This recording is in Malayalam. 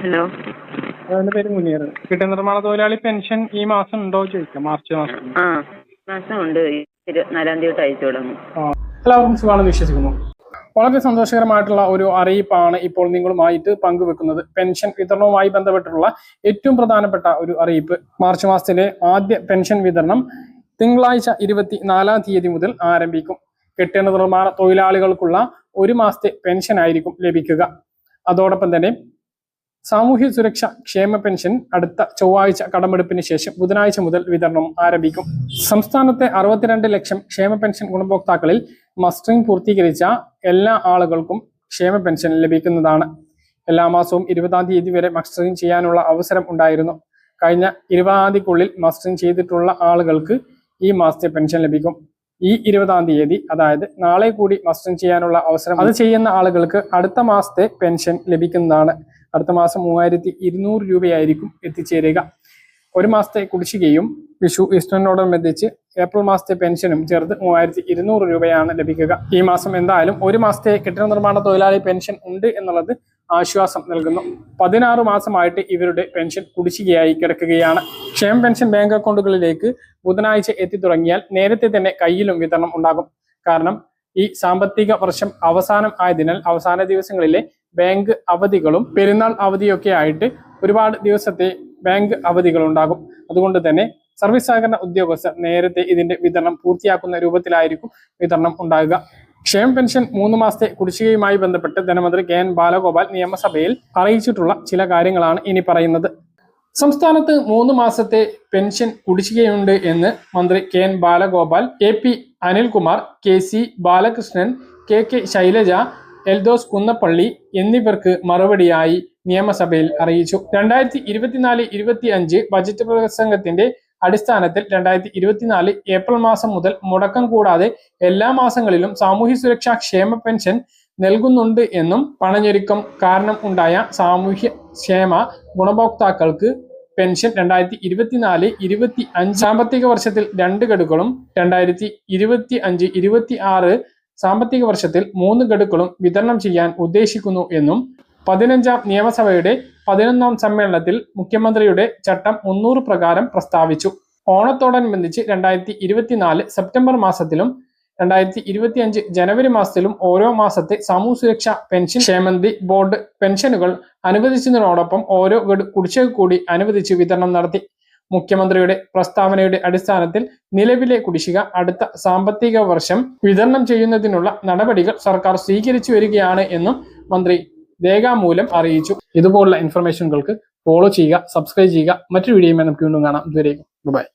ഹലോ. എന്റെ പേര് മുനീർ. കിട്ടിയ നിർമ്മാണ തൊഴിലാളി പെൻഷൻ ഈ മാസം ഉണ്ടോ ചോദിക്കാം. മാർച്ച് മാസം. ആ മാസമുണ്ട്. ഇരുപത്തിനാലാം തീയതി തൊട്ട് അയച്ചു തുടങ്ങും. എല്ലാവർക്കും സുഖമാണെന്ന് വിശ്വസിക്കുന്നു. വളരെ സന്തോഷകരമായിട്ടുള്ള ഒരു അറിയിപ്പാണ് ഇപ്പോൾ നിങ്ങളുമായിട്ട് പങ്കുവെക്കുന്നത്. പെൻഷൻ വിതരണവുമായി ബന്ധപ്പെട്ടിട്ടുള്ള ഏറ്റവും പ്രധാനപ്പെട്ട ഒരു അറിയിപ്പ്. മാർച്ച് മാസത്തിലെ ആദ്യ പെൻഷൻ വിതരണം തിങ്കളാഴ്ച ഇരുപത്തി നാലാം തീയതി മുതൽ ആരംഭിക്കും. കെട്ടിട നിർമ്മാണ തൊഴിലാളികൾക്കുള്ള ഒരു മാസത്തെ പെൻഷൻ ആയിരിക്കും ലഭിക്കുക. അതോടൊപ്പം തന്നെ സാമൂഹ്യ സുരക്ഷ ക്ഷേമ പെൻഷൻ അടുത്ത ചൊവ്വാഴ്ച കടമെടുപ്പിന് ശേഷം ബുധനാഴ്ച മുതൽ വിതരണം ആരംഭിക്കും. സംസ്ഥാനത്തെ അറുപത്തിരണ്ട് ലക്ഷം ക്ഷേമ പെൻഷൻ ഗുണഭോക്താക്കളിൽ മസ്റ്ററിംഗ് പൂർത്തീകരിച്ച എല്ലാ ആളുകൾക്കും ക്ഷേമ പെൻഷൻ ലഭിക്കുന്നതാണ്. എല്ലാ മാസവും ഇരുപതാം തീയതി വരെ മസ്റ്ററിംഗ് ചെയ്യാനുള്ള അവസരം ഉണ്ടായിരുന്നു. കഴിഞ്ഞ ഇരുപതാം തീയതിക്കുള്ളിൽ മസ്റ്ററിംഗ് ചെയ്തിട്ടുള്ള ആളുകൾക്ക് ഈ മാസത്തെ പെൻഷൻ ലഭിക്കും. ഈ ഇരുപതാം തീയതി അതായത് നാളെ കൂടി മസ്റ്റം ചെയ്യാനുള്ള അവസരം അത് ചെയ്യുന്ന ആളുകൾക്ക് അടുത്ത മാസത്തെ പെൻഷൻ ലഭിക്കുന്നതാണ്. അടുത്ത മാസം മൂവായിരത്തി ഇരുന്നൂറ് രൂപയായിരിക്കും എത്തിച്ചേരുക. ഒരു മാസത്തെ കുടിശ്ശികയും വിഷു ഈസ്റ്ററിനോടനുബന്ധിച്ച് ഏപ്രിൽ മാസത്തെ പെൻഷനും ചേർത്ത് മൂവായിരത്തി ഇരുന്നൂറ് രൂപയാണ് ലഭിക്കുക. ഈ മാസം എന്തായാലും ഒരു മാസത്തെ കെട്ടിട നിർമ്മാണ തൊഴിലാളി പെൻഷൻ ഉണ്ട് എന്നുള്ളത് ആശ്വാസം നൽകുന്നു. പതിനാറ് മാസമായിട്ട് ഇവരുടെ പെൻഷൻ കുടിശ്ശികയായി കിടക്കുകയാണ്. ക്ഷേമ പെൻഷൻ ബാങ്ക് അക്കൗണ്ടുകളിലേക്ക് ബുധനാഴ്ച എത്തിത്തുടങ്ങിയാൽ നേരത്തെ തന്നെ കയ്യിലും വിതരണം ഉണ്ടാകും. കാരണം ഈ സാമ്പത്തിക വർഷം അവസാനം ആയതിനാൽ അവസാന ദിവസങ്ങളിലെ ബാങ്ക് അവധികളും പെരുന്നാൾ അവധിയൊക്കെ ആയിട്ട് ഒരുപാട് ദിവസത്തെ ബാങ്ക് അവധികൾ ഉണ്ടാകും. അതുകൊണ്ട് തന്നെ സർവീസ് സഹകരണ ഉദ്യോഗസ്ഥർ നേരത്തെ ഇതിന്റെ വിതരണം പൂർത്തിയാക്കുന്ന രൂപത്തിലായിരിക്കും വിതരണം ഉണ്ടാകുക. ക്ഷേമ പെൻഷൻ മൂന്ന് മാസത്തെ കുടിശ്ശികയുമായി ബന്ധപ്പെട്ട് ധനമന്ത്രി കെ എൻ ബാലഗോപാൽ നിയമസഭയിൽ അറിയിച്ചിട്ടുള്ള ചില കാര്യങ്ങളാണ് ഇനി പറയുന്നത്. സംസ്ഥാനത്ത് മൂന്ന് മാസത്തെ പെൻഷൻ കുടിശ്ശികയുണ്ട് എന്ന് മന്ത്രി K N Balagopal A P Anilkumar K C Balakrishnan K K Shailaja Eldhose Kunnappilly എന്നിവർക്ക് മറുപടിയായി നിയമസഭയിൽ അറിയിച്ചു. രണ്ടായിരത്തി ഇരുപത്തിനാല് ഇരുപത്തി അഞ്ച് ബജറ്റ് പ്രസംഗത്തിന്റെ അടിസ്ഥാനത്തിൽ രണ്ടായിരത്തി ഇരുപത്തിനാല് ഏപ്രിൽ മാസം മുതൽ മുടക്കം കൂടാതെ എല്ലാ മാസങ്ങളിലും സാമൂഹ്യ സുരക്ഷാ ക്ഷേമ പെൻഷൻ നൽകുന്നുണ്ട് എന്നും പണഞ്ഞൊരുക്കം കാരണം ഉണ്ടായ സാമൂഹ്യ ക്ഷേമ ഗുണഭോക്താക്കൾക്ക് പെൻഷൻ രണ്ടായിരത്തി ഇരുപത്തിനാല് ഇരുപത്തി അഞ്ച് സാമ്പത്തിക വർഷത്തിൽ രണ്ട് ഗഡുക്കളും രണ്ടായിരത്തി ഇരുപത്തി അഞ്ച് ഇരുപത്തി ആറ് സാമ്പത്തിക വർഷത്തിൽ മൂന്ന് ഗഡുക്കളും വിതരണം ചെയ്യാൻ ഉദ്ദേശിക്കുന്നു എന്നും പതിനഞ്ചാം നിയമസഭയുടെ പതിനൊന്നാം സമ്മേളനത്തിൽ മുഖ്യമന്ത്രിയുടെ ചട്ടം മുന്നൂറ് പ്രകാരം പ്രസ്താവിച്ചു. ഓണത്തോടനുബന്ധിച്ച് രണ്ടായിരത്തി ഇരുപത്തിനാല് സെപ്റ്റംബർ മാസത്തിലും രണ്ടായിരത്തി ഇരുപത്തി അഞ്ച് ജനുവരി മാസത്തിലും ഓരോ മാസത്തെ സമൂഹ സുരക്ഷാ പെൻഷൻ ക്ഷേമന്തി ബോർഡ് പെൻഷനുകൾ അനുവദിച്ചതിനോടൊപ്പം ഓരോ ഗഡു കുടിശ്ശിക കൂടി അനുവദിച്ച് വിതരണം നടത്തി. മുഖ്യമന്ത്രിയുടെ പ്രസ്താവനയുടെ അടിസ്ഥാനത്തിൽ നിലവിലെ കുടിശ്ശിക അടുത്ത സാമ്പത്തിക വർഷം വിതരണം ചെയ്യുന്നതിനുള്ള നടപടികൾ സർക്കാർ സ്വീകരിച്ചു വരികയാണ് എന്നും മന്ത്രി രേഖാമൂലം അറിയിച്ചു. ഇതുപോലുള്ള ഇൻഫർമേഷനുകൾക്ക് ഫോളോ ചെയ്യുക സബ്സ്ക്രൈബ് ചെയ്യുക. മറ്റൊരു വീഡിയോയുമായി നമുക്ക് വീണ്ടും കാണാം. ഇതുവരെയും ബൈ